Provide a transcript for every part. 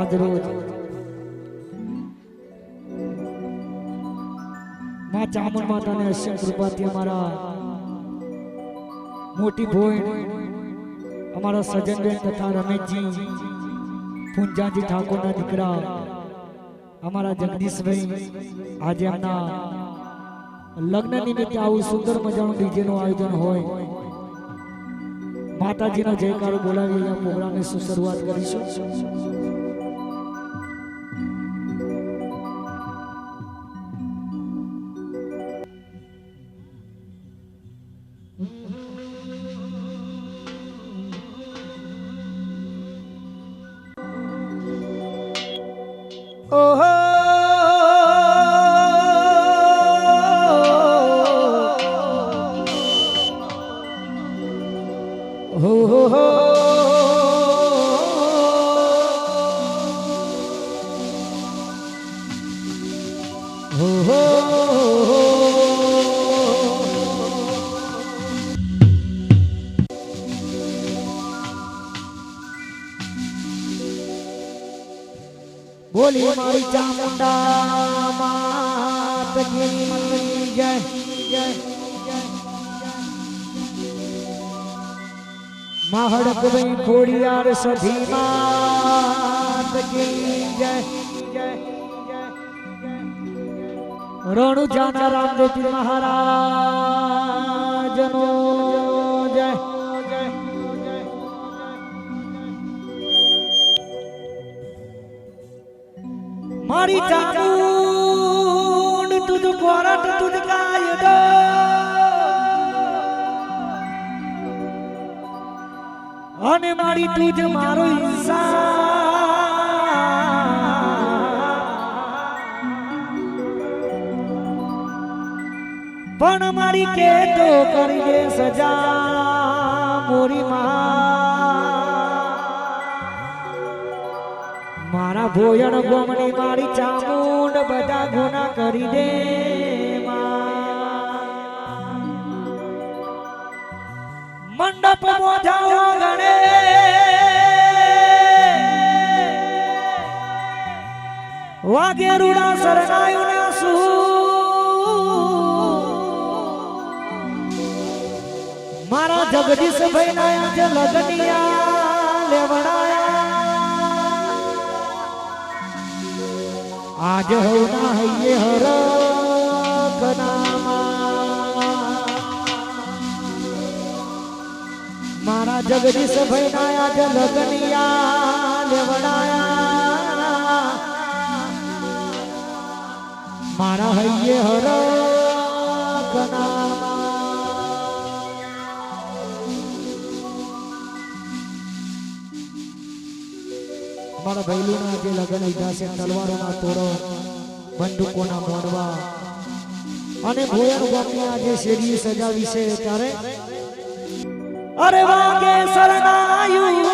આજ રોજમાં ચામુંડ માતાને અશ્યમ કૃપાથી અમારા મોટી ભોઈ અમારા સજનબેન તથા રમેશજી, પુંજાજી ઠાકોરના દીકરા, અમારા જગદીશભાઈ, આજે એમના લગ્ન નિમિત્તે આવું સુંદર મજાનું ડીજેનું આયોજન હોય. માતાજીના જયકારો બોલાવી અહીંયા પ્રોગ્રામની શરૂઆત કરીશું. બોલી ચામુંડા માત કી જય જય mahadak ભાઈ ખોડિયાર સધી માત કી જય રણુ જાના રામદેવજી મહારાજ મારી ચામુંડ તુજ કોરટ તુજ કાયદો અને મારી તુજ મારો પણ મારી કે તો કરી દે સજા, મોરી માં. ભોયણ ગોમણી મારી ચામુંડ બધા ગુના કરી દે મંડપ મોજાઓ ગણે. વાગે રૂડા શરણાયું ના મારા જગદીશ ભાઈ ના લગનિયા લેવડાયા. આજ હવના હૈયે હર મારા જગદીશ ભાઈ ના આજ લગનિયા લેવડાયા મારા હૈયે હર અમારા ભૈલુના જે લગ્ન લીધા છે, તલવારોના તોડો બંદૂકોના મોડવા અને ભોયર ગામની આ જે શેરી સજાવી છે, ત્યારે અરે વાગે શરણાયું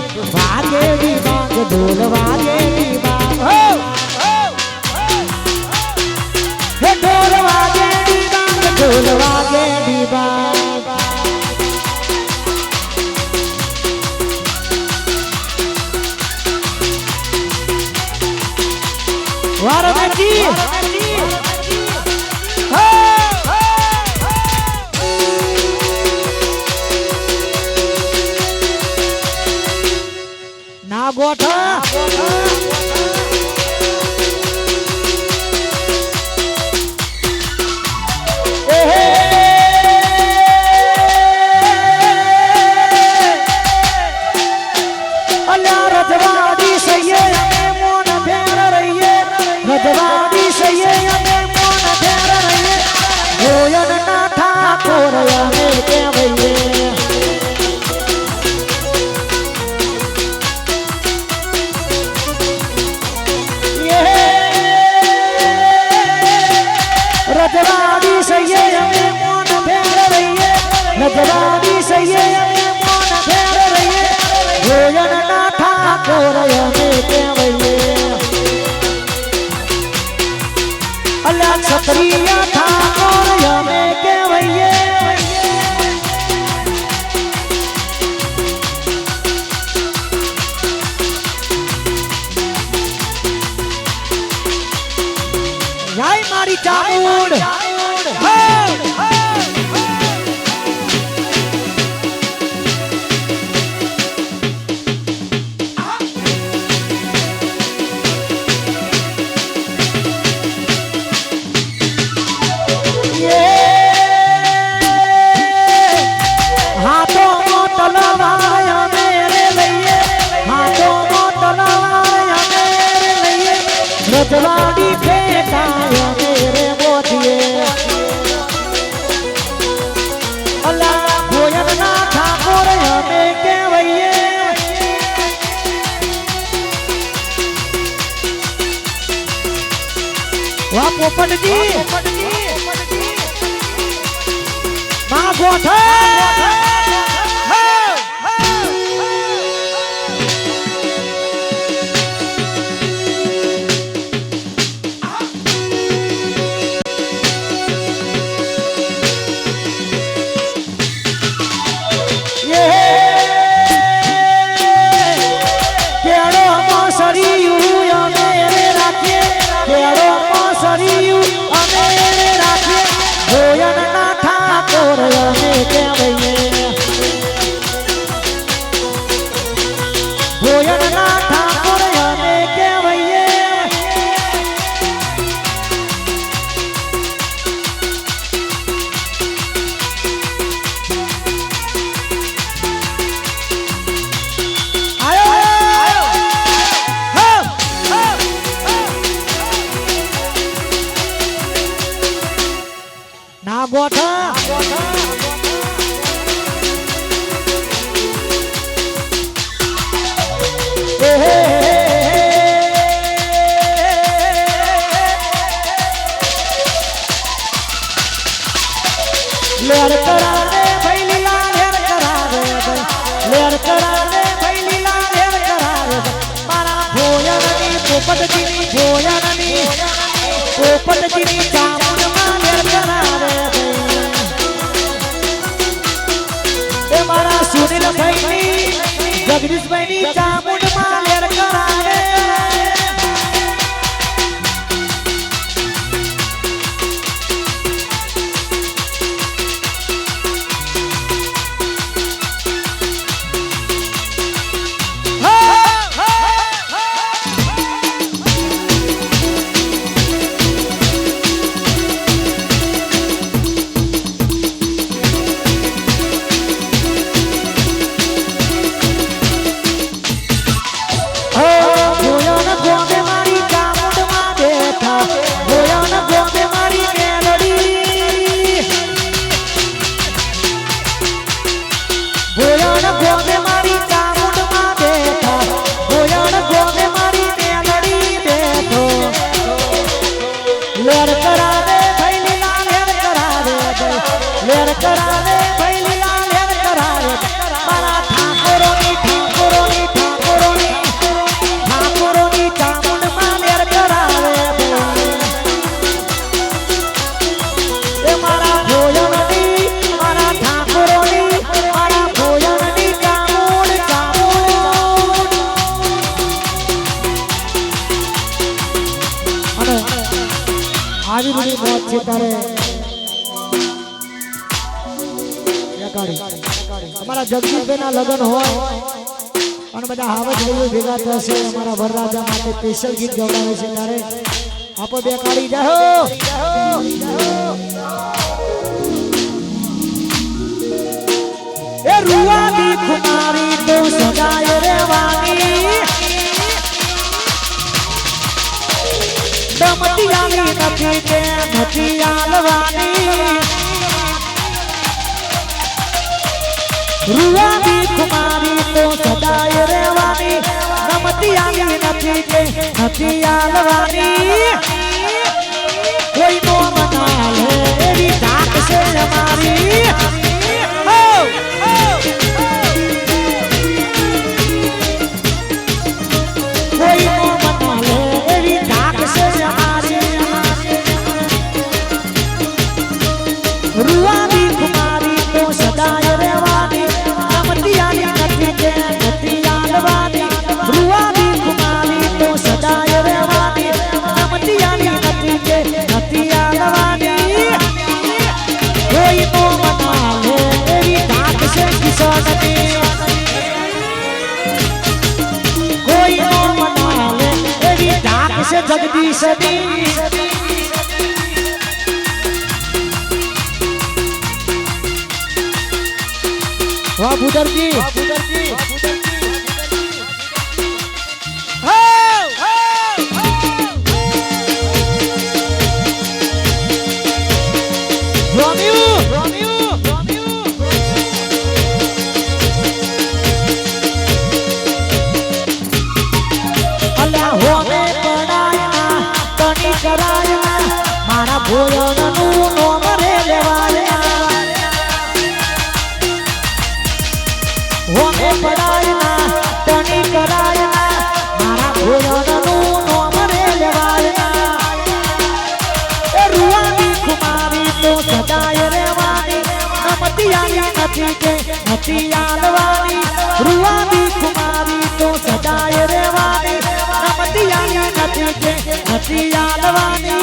વાગે ની આવી રૂડી મોત છે તારે અમારા જગદીશભાઈ ના લગ્ન હોય પણ બધા હાવજ ભાઈઓ ભેગા થશે અમારા વરરાજા માટે સ્પેશિયલ ગીત ગવડાવે છે ત્યારે આપો બે કાઢી જાઓ એ રૂવાની ખુમારી તો સદાય રેવાની રમતિયાની નથી તે ભટિયાલવાની રૂવાની કુમારી તો સદાય રહેવાની રમતિયાની નથી તે ભટિયાલવાની કોઈ નો મનાલે એવી ધાક છે અમારી વાહ ભૂદરજી શિયાળવાની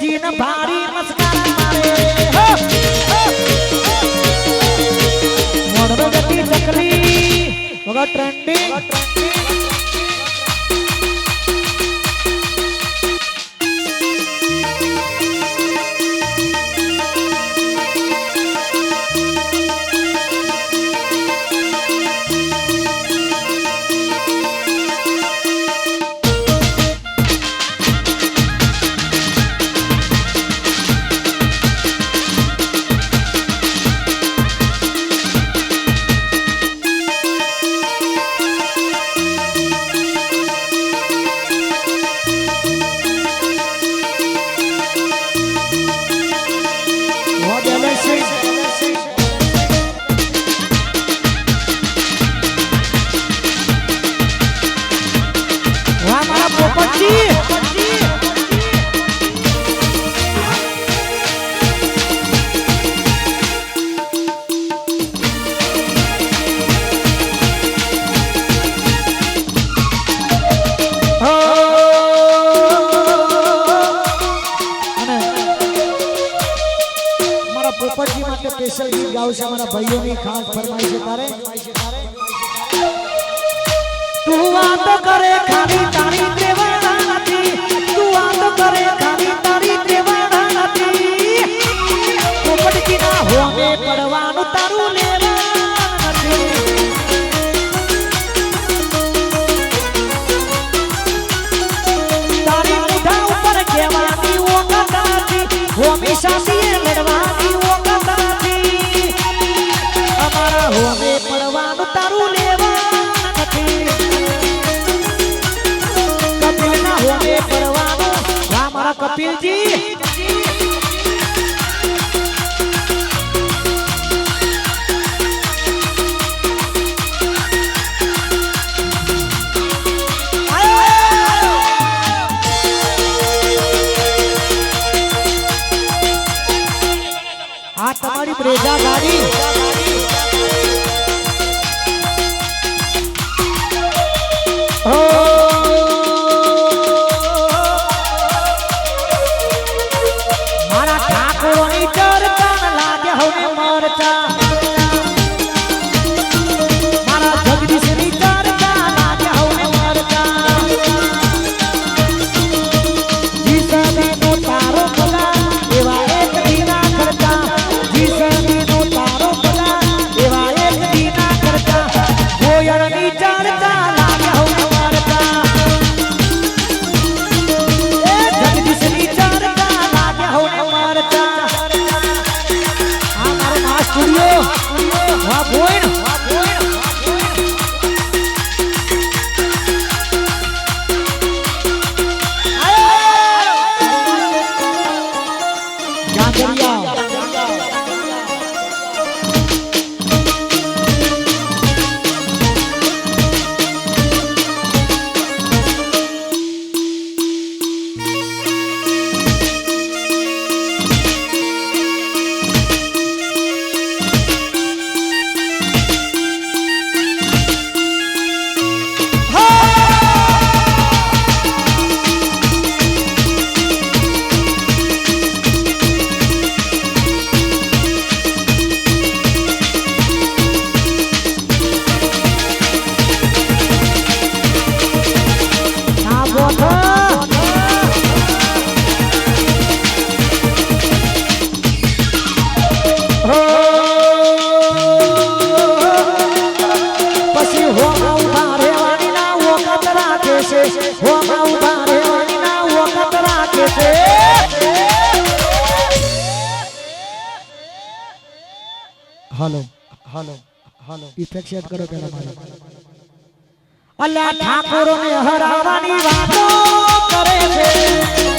જીન ભારી મસ્કા મારે. ચકલી. ટ્રેન્ડિંગ চর্চা હાલો હાલો હાલો. ઇફેક્ટ સેટ કરો પેલા મારે અલ્યા ઠાકોરો ને હરાવાની વાતો કરે છે.